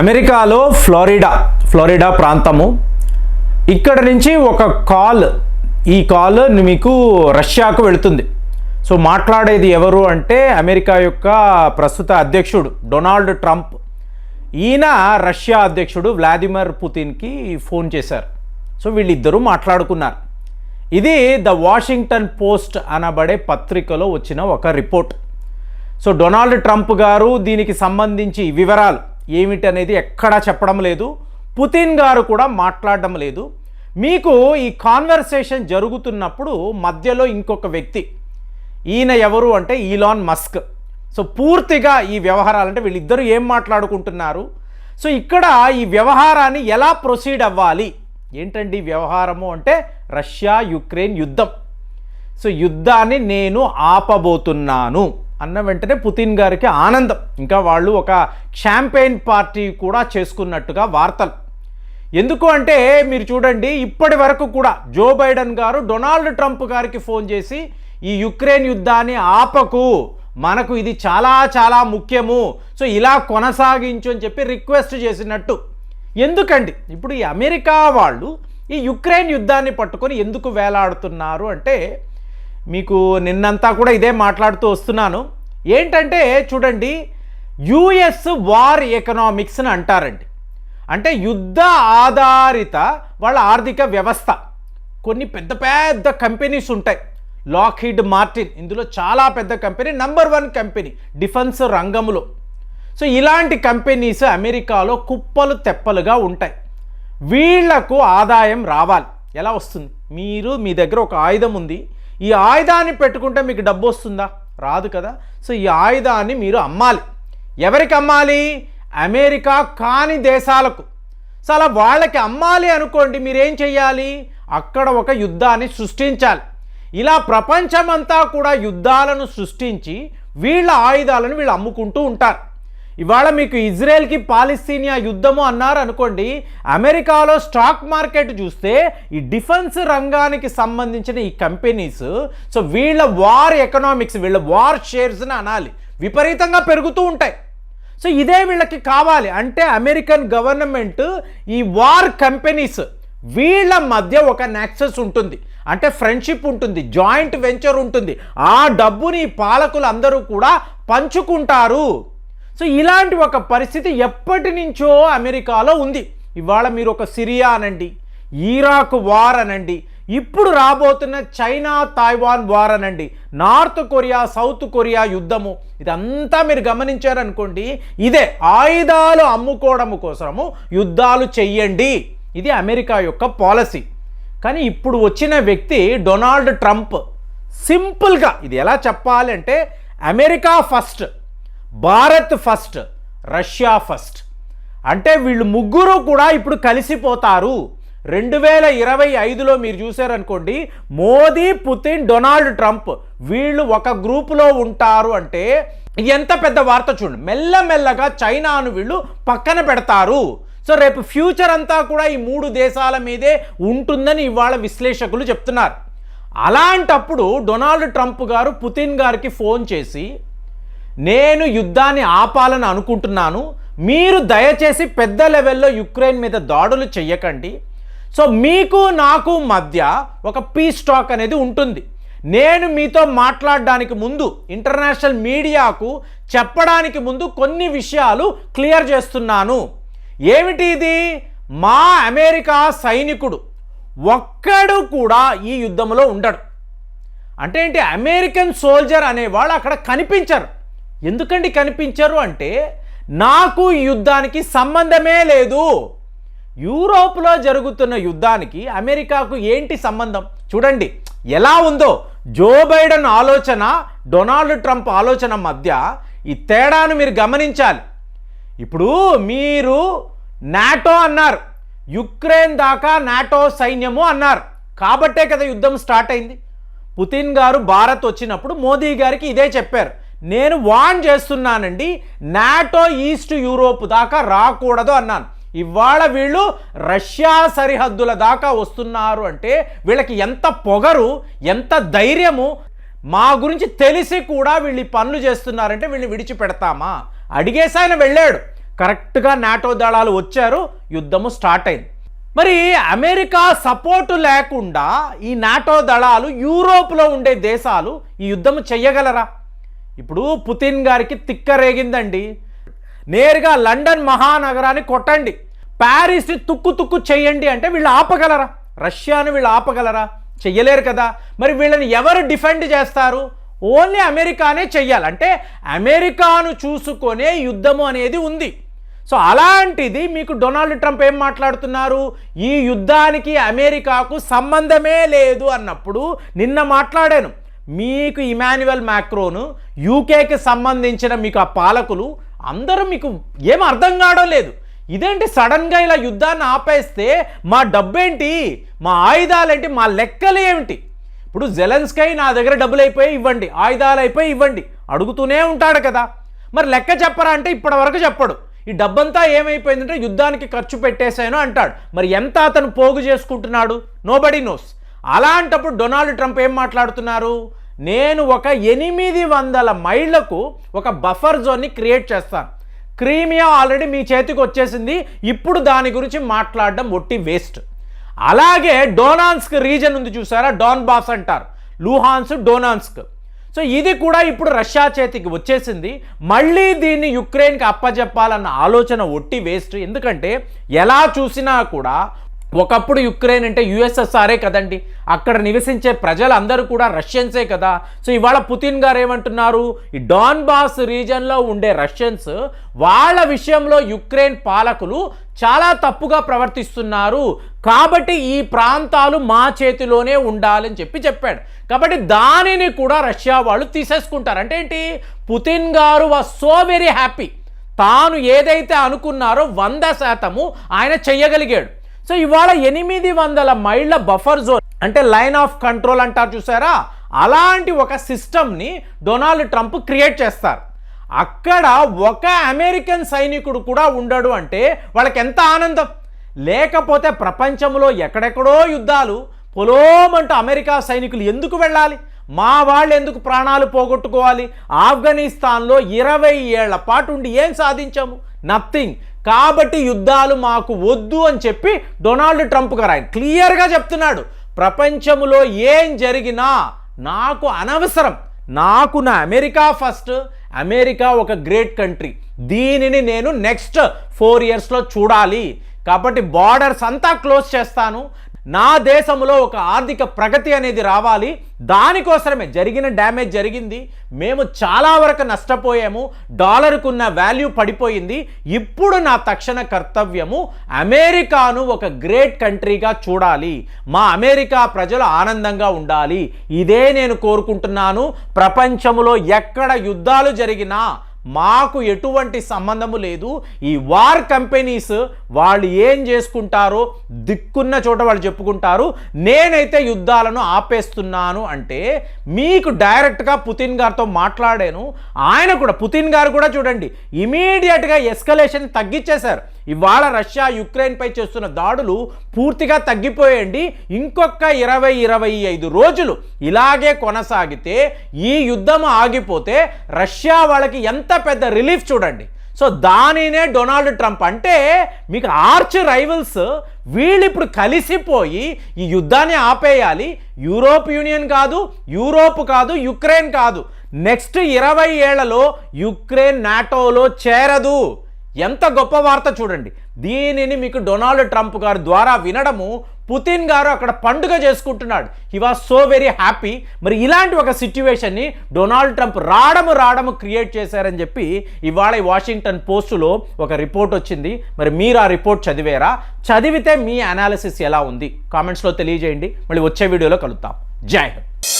అమెరికాలో Florida Florida ప్రాంతము. ఇక్కడ నుంచి ఒక కాల్ ఈ కాల్ మీకు రష్యాకు వెళుతుంది. సో మాట్లాడేది ఎవరు అంటే అమెరికా యొక్క ప్రస్తుత అధ్యక్షుడు డొనాల్డ్ ట్రంప్. ఈయన రష్యా అధ్యక్షుడు వ్లాదిమిర్ పుతిన్కి ఫోన్ చేశారు. సో వీళ్ళిద్దరూ మాట్లాడుకున్నారు. ఇది ద వాషింగ్టన్ పోస్ట్ అనబడే పత్రికలో వచ్చిన ఒక రిపోర్ట్. సో డొనాల్డ్ ట్రంప్ గారు దీనికి సంబంధించి వివరాలు ఏమిటి అనేది ఎక్కడా చెప్పడం లేదు. పుతిన్ గారు కూడా మాట్లాడడం లేదు. మీకు ఈ కాన్వర్సేషన్ జరుగుతున్నప్పుడు మధ్యలో ఇంకొక వ్యక్తి ఈయన ఎవరు అంటే ఈలాన్ మస్క్. సో పూర్తిగా ఈ వ్యవహారాలు అంటే వీళ్ళిద్దరూ ఏం మాట్లాడుకుంటున్నారు? సో ఇక్కడ ఈ వ్యవహారాన్ని ఎలా ప్రొసీడ్ అవ్వాలి? ఏంటండి వ్యవహారము అంటే రష్యా యుక్రెయిన్ యుద్ధం. సో యుద్ధాన్ని నేను ఆపబోతున్నాను. అన్న వెంటనే పుతిన్ గారికి ఆనందం. ఇంకా వాళ్ళు ఒక షాంపెయిన్ పార్టీ కూడా చేసుకున్నట్టుగా వార్తలు. ఎందుకు అంటే మీరు చూడండి ఇప్పటి వరకు కూడా Joe Biden garu Donald Trump గారికి ఫోన్ చేసి ఈ యుక్రెయిన్ యుద్ధాన్ని ఆపకు మనకు ఇది చాలా చాలా ముఖ్యము సో ఇలా కొనసాగించు అని చెప్పి రిక్వెస్ట్ చేసినట్టు. ఎందుకండి? ఇప్పుడు ఈ అమెరికా వాళ్ళు ఈ యుక్రెయిన్ యుద్ధాన్ని పట్టుకొని ఎందుకు వేలాడుతున్నారు అంటే మీకు నిన్నంతా కూడా ఇదే మాట్లాడుతూ వస్తున్నాను. ఏంటంటే చూడండి యుఎస్ వార్ ఎకనామిక్స్ అని అంటారండి. అంటే యుద్ధ ఆధారిత వాళ్ళ ఆర్థిక వ్యవస్థ. కొన్ని పెద్ద పెద్ద కంపెనీస్ ఉంటాయి. లాక్హీడ్ మార్టిన్ ఇందులో చాలా పెద్ద company number one company defence రంగంలో. సో ఇలాంటి కంపెనీస్ అమెరికాలో కుప్పలు తెప్పలుగా ఉంటాయి. వీళ్ళకు ఆదాయం రావాలి. ఎలా వస్తుంది? మీరు మీ దగ్గర ఒక ఆయుధం ఉంది. ఈ ఆయుధాన్ని పెట్టుకుంటే మీకు డబ్బు వస్తుందా? రాదు కదా. సో ఈ ఆయుధాన్ని మీరు అమ్మాలి. ఎవరికి అమ్మాలి? అమెరికా కాని దేశాలకు. సో అలా వాళ్ళకి అమ్మాలి అనుకోండి మీరేం చెయ్యాలి? అక్కడ ఒక యుద్ధాన్ని సృష్టించాలి. ఇలా ప్రపంచమంతా కూడా యుద్ధాలను సృష్టించి వీళ్ళ ఆయుధాలను వీళ్ళు అమ్ముకుంటూ ఉంటారు. ఇవాళ మీకు ఇజ్రాయెల్కి పాలిస్తీనియా యుద్ధము అన్నారు అనుకోండి అమెరికాలో స్టాక్ మార్కెట్ చూస్తే ఈ డిఫెన్స్ రంగానికి సంబంధించిన ఈ కంపెనీస్ సో వీళ్ళ వార్ ఎకనామిక్స్ వీళ్ళ వార్ షేర్స్ని అనాలి. విపరీతంగా పెరుగుతూ ఉంటాయి. సో ఇదే వీళ్ళకి కావాలి. అంటే అమెరికన్ గవర్నమెంట్ ఈ వార్ కంపెనీస్ వీళ్ళ మధ్య ఒక నెక్సెస్ ఉంటుంది. అంటే ఫ్రెండ్షిప్ ఉంటుంది జాయింట్ వెంచర్ ఉంటుంది. ఆ డబ్బుని పాలకులు అందరూ కూడా పంచుకుంటారు. సో ఇలాంటి ఒక పరిస్థితి ఎప్పటి నుంచో అమెరికాలో ఉంది. ఇవాళ మీరు ఒక సిరియా అనండి ఈరాక్ వార్ అనండి ఇప్పుడు రాబోతున్న చైనా తైవాన్ వార్ అనండి నార్త్ కొరియా సౌత్ కొరియా యుద్ధము ఇదంతా మీరు గమనించారనుకోండి ఇదే ఆయుధాలు అమ్ముకోవడం కోసము యుద్ధాలు చెయ్యండి. ఇది అమెరికా యొక్క పాలసీ. కానీ ఇప్పుడు వచ్చిన వ్యక్తి డొనాల్డ్ ట్రంప్ సింపుల్గా ఇది ఎలా చెప్పాలి అంటే America first. Bharat first Russia first. అంటే వీళ్ళు ముగ్గురు కూడా ఇప్పుడు కలిసిపోతారు. రెండు వేల ఇరవై ఐదులో మీరు చూసారనుకోండి మోదీ పుతిన్ డొనాల్డ్ ట్రంప్ వీళ్ళు ఒక గ్రూపులో ఉంటారు అంటే ఎంత పెద్ద వార్త చూడండి. మెల్లమెల్లగా చైనాను వీళ్ళు పక్కన పెడతారు. సో రేపు ఫ్యూచర్ అంతా కూడా ఈ మూడు దేశాల మీదే ఉంటుందని ఇవాళ విశ్లేషకులు చెప్తున్నారు. అలాంటప్పుడు డొనాల్డ్ ట్రంప్ గారు పుతిన్ గారికి ఫోన్ చేసి నేను యుద్ధాన్ని ఆపాలని అనుకుంటున్నాను. మీరు దయచేసి పెద్ద లెవెల్లో యుక్రెయిన్ మీద దాడులు చెయ్యకండి. సో మీకు నాకు మధ్య ఒక పీస్ టాక్ అనేది ఉంటుంది. నేను మీతో మాట్లాడడానికి ముందు ఇంటర్నేషనల్ మీడియాకు చెప్పడానికి ముందు కొన్ని విషయాలు క్లియర్ చేస్తున్నాను. ఏమిటి ఇది? మా అమెరికా సైనికుడు ఒక్కడు కూడా ఈ యుద్ధంలో ఉండడు. అంటే ఏంటి? అమెరికన్ సోల్జర్ అనేవాళ్ళు అక్కడ కనిపించరు. ఎందుకండి కనిపించరు అంటే నాకు ఈ యుద్ధానికి సంబంధమే లేదు. యూరోప్లో జరుగుతున్న యుద్ధానికి అమెరికాకు ఏంటి సంబంధం? చూడండి ఎలా ఉందో జో బైడెన్ ఆలోచన డొనాల్డ్ ట్రంప్ ఆలోచన మధ్య ఈ తేడాను మీరు గమనించాలి. ఇప్పుడు మీరు నాటో అన్నారు యుక్రెయిన్ దాకా నాటో సైన్యము అన్నారు. కాబట్టే కదా యుద్ధం స్టార్ట్ అయింది. పుతిన్ గారు భారత్ వచ్చినప్పుడు మోదీ గారికి ఇదే చెప్పారు. నేను వాన్ చేస్తున్నానండి నాటో ఈస్ట్ యూరోప్ దాకా రాకూడదు అన్నాను. ఇవాళ వీళ్ళు రష్యా సరిహద్దుల దాకా వస్తున్నారు అంటే వీళ్ళకి ఎంత పొగరు ఎంత ధైర్యము మా గురించి తెలిసి కూడా వీళ్ళు పనులు చేస్తున్నారంటే వీళ్ళని విడిచిపెడతామా? అడిగేసి ఆయన వెళ్ళాడు. కరెక్ట్గా నాటో దళాలు వచ్చారు యుద్ధము స్టార్ట్ అయింది. మరి అమెరికా సపోర్టు లేకుండా ఈ నాటో దళాలు యూరోప్లో ఉండే దేశాలు ఈ యుద్ధము చెయ్యగలరా? ఇప్పుడు పుతిన్ గారికి తిక్క రేగిందండి నేరుగా లండన్ మహానగరాన్ని కొట్టండి. ప్యారిస్ని తుక్కు తుక్కు చేయండి అంటే వీళ్ళు ఆపగలరా? రష్యాను వీళ్ళు ఆపగలరా? చెయ్యలేరు కదా. మరి వీళ్ళని ఎవరు డిఫెండ్ చేస్తారు? ఓన్లీ అమెరికానే చెయ్యాలి. అంటే అమెరికాను చూసుకొనే యుద్ధము అనేది ఉంది. సో అలాంటిది మీకు డొనాల్డ్ ట్రంప్ ఏం మాట్లాడుతున్నారు? ఈ యుద్ధానికి అమెరికాకు సంబంధమే లేదు అన్నప్పుడు నిన్న మాట్లాడాను. మీకు ఇమాన్యువల్ మ్యాక్రోను యూకేకి సంబంధించిన మీకు ఆ పాలకులు అందరూ మీకు ఏం అర్థం కావడం లేదు. ఇదేంటి సడన్గా ఇలా యుద్ధాన్ని ఆపేస్తే మా డబ్బేంటి? మా ఆయుధాలేంటి? మా లెక్కలు ఏమిటి? ఇప్పుడు జెలెన్స్కై నా దగ్గర డబ్బులు అయిపోయి ఇవ్వండి ఆయుధాలు అయిపోయి ఇవ్వండి అడుగుతూనే ఉంటాడు కదా. మరి లెక్క చెప్పరా అంటే ఇప్పటి వరకు చెప్పడు. ఈ డబ్బంతా ఏమైపోయిందంటే యుద్ధానికి ఖర్చు పెట్టేశాను అంటాడు. మరి ఎంత అతను పోగు చేసుకుంటున్నాడు? నోబడి నోస్ అలాంటప్పుడు డొనాల్డ్ ట్రంప్ ఏం మాట్లాడుతున్నారు? నేను ఒక ఎనిమిది వందల మైళ్ళకు ఒక బఫర్ జోన్ని క్రియేట్ చేస్తాను. క్రీమియా ఆల్రెడీ మీ చేతికి వచ్చేసింది. ఇప్పుడు దాని గురించి మాట్లాడడం ఒట్టి వేస్ట్. అలాగే డోనాన్స్క్ రీజన్ ఉంది చూసారా? డోన్ బాస్ అంటారు. లూహాన్స్ డోనాన్స్క్. సో ఇది కూడా ఇప్పుడు రష్యా చేతికి వచ్చేసింది. మళ్ళీ దీన్ని యుక్రెయిన్కి అప్పజెప్పాలన్న ఆలోచన ఒట్టి వేస్ట్. ఎందుకంటే ఎలా చూసినా కూడా ఒకప్పుడు యుక్రెయిన్ అంటే యుఎస్ఎస్ఆర్ఏ కదండి. అక్కడ నివసించే ప్రజలందరూ కూడా రష్యన్సే కదా. సో ఇవాళ పుతిన్ గారు ఏమంటున్నారు? ఈ డాన్బాస్ రీజన్లో ఉండే రష్యన్స్ వాళ్ళ విషయంలో యుక్రెయిన్ పాలకులు చాలా తప్పుగా ప్రవర్తిస్తున్నారు. కాబట్టి ఈ ప్రాంతాలు మా చేతిలోనే ఉండాలని చెప్పి చెప్పాడు. కాబట్టి దానిని కూడా రష్యా వాళ్ళు తీసేసుకుంటారు. అంటే ఏంటి? పుతిన్ గారు వా సో వెరీ హ్యాపీ. తాను ఏదైతే అనుకున్నారో వంద శాతము ఆయన చెయ్యగలిగాడు. సో ఇవాళ ఎనిమిది వందల మైళ్ళ బఫర్ జోన్ అంటే లైన్ ఆఫ్ కంట్రోల్ అంటారు చూసారా? అలాంటి ఒక సిస్టమ్ని డొనాల్డ్ ట్రంప్ క్రియేట్ చేస్తారు. అక్కడ ఒక అమెరికన్ సైనికుడు కూడా ఉండడు అంటే వాళ్ళకి ఎంత ఆనందం? లేకపోతే ప్రపంచంలో ఎక్కడెక్కడో యుద్ధాలు పొలోమంటూ అమెరికా సైనికులు ఎందుకు వెళ్ళాలి? మా వాళ్ళు ఎందుకు ప్రాణాలు పోగొట్టుకోవాలి? ఆఫ్ఘనిస్తాన్లో ఇరవై ఏళ్ళ పాటు ఉండి ఏం సాధించాము? నథింగ్ కాబట్టి యుద్ధాలు మాకు వద్దు అని చెప్పి డొనాల్డ్ ట్రంప్ గారు ఆయన క్లియర్గా చెప్తున్నాడు. ప్రపంచంలో ఏం జరిగినా నాకు అనవసరం. నాకు నా అమెరికా ఫస్ట్ అమెరికా ఒక గ్రేట్ కంట్రీ. దీనిని నేను నెక్స్ట్ ఫోర్ ఇయర్స్లో చూడాలి. కాబట్టి బార్డర్స్ అంతా క్లోజ్ చేస్తాను. నా దేశంలో ఒక ఆర్థిక ప్రగతి అనేది రావాలి. దానికోసమే జరిగిన డ్యామేజ్ జరిగింది. మేము చాలా వరకు నష్టపోయాము. డాలర్కున్న వాల్యూ పడిపోయింది. ఇప్పుడు నా తక్షణ కర్తవ్యము అమెరికాను ఒక గ్రేట్ కంట్రీగా చూడాలి. మా అమెరికా ప్రజలు ఆనందంగా ఉండాలి. ఇదే నేను కోరుకుంటున్నాను. ప్రపంచంలో ఎక్కడ యుద్ధాలు జరిగినా మాకు ఎటువంటి సంబంధము లేదు. ఈ వార్ కంపెనీస్ వాళ్ళు ఏం చేసుకుంటారో దిక్కున్న చోట వాళ్ళు చెప్పుకుంటారు. నేనైతే యుద్ధాలను ఆపేస్తున్నాను అంటే మీకు డైరెక్ట్గా పుతిన్ గారితో మాట్లాడాను. ఆయన కూడా పుతిన్ గారు కూడా చూడండి ఇమీడియట్గా ఎస్కలేషన్ తగ్గించేశారు ఇవాళ రష్యా యుక్రెయిన్పై చేస్తున్న దాడులు పూర్తిగా తగ్గిపోయండి. ఇంకొక ఇరవై ఇరవై ఐదు రోజులు ఇలాగే కొనసాగితే ఈ యుద్ధం ఆగిపోతే రష్యా వాళ్ళకి ఎంత పెద్ద రిలీఫ్ చూడండి. సో దానినే డొనాల్డ్ ట్రంప్ అంటే మీకు ఆర్చ్ రైవల్స్ వీళ్ళు ఇప్పుడు కలిసిపోయి ఈ యుద్ధాన్ని ఆపేయాలి. యూరోప్ యూనియన్ కాదు యూరోప్ కాదు యుక్రెయిన్ కాదు. నెక్స్ట్ ఇరవై ఏళ్ళలో యుక్రెయిన్ నాటోలో చేరదు. ఎంత గొప్ప వార్త చూడండి. దీనిని మీకు డొనాల్డ్ ట్రంప్ గారి ద్వారా వినడము పుతిన్ గారు అక్కడ పండుగ చేసుకుంటున్నాడు. He was so very happy మరి ఇలాంటి ఒక సిచ్యువేషన్ని డొనాల్డ్ ట్రంప్ రాడము రావడము క్రియేట్ చేశారని చెప్పి ఇవాళ ఈ వాషింగ్టన్ పోస్టులో ఒక రిపోర్ట్ వచ్చింది. మరి మీరు ఆ రిపోర్ట్ చదివారా? చదివితే మీ అనాలిసిస్ ఎలా ఉంది? కామెంట్స్లో తెలియజేయండి. మళ్ళీ వచ్చే వీడియోలో కలుద్దాం. జై హింద్.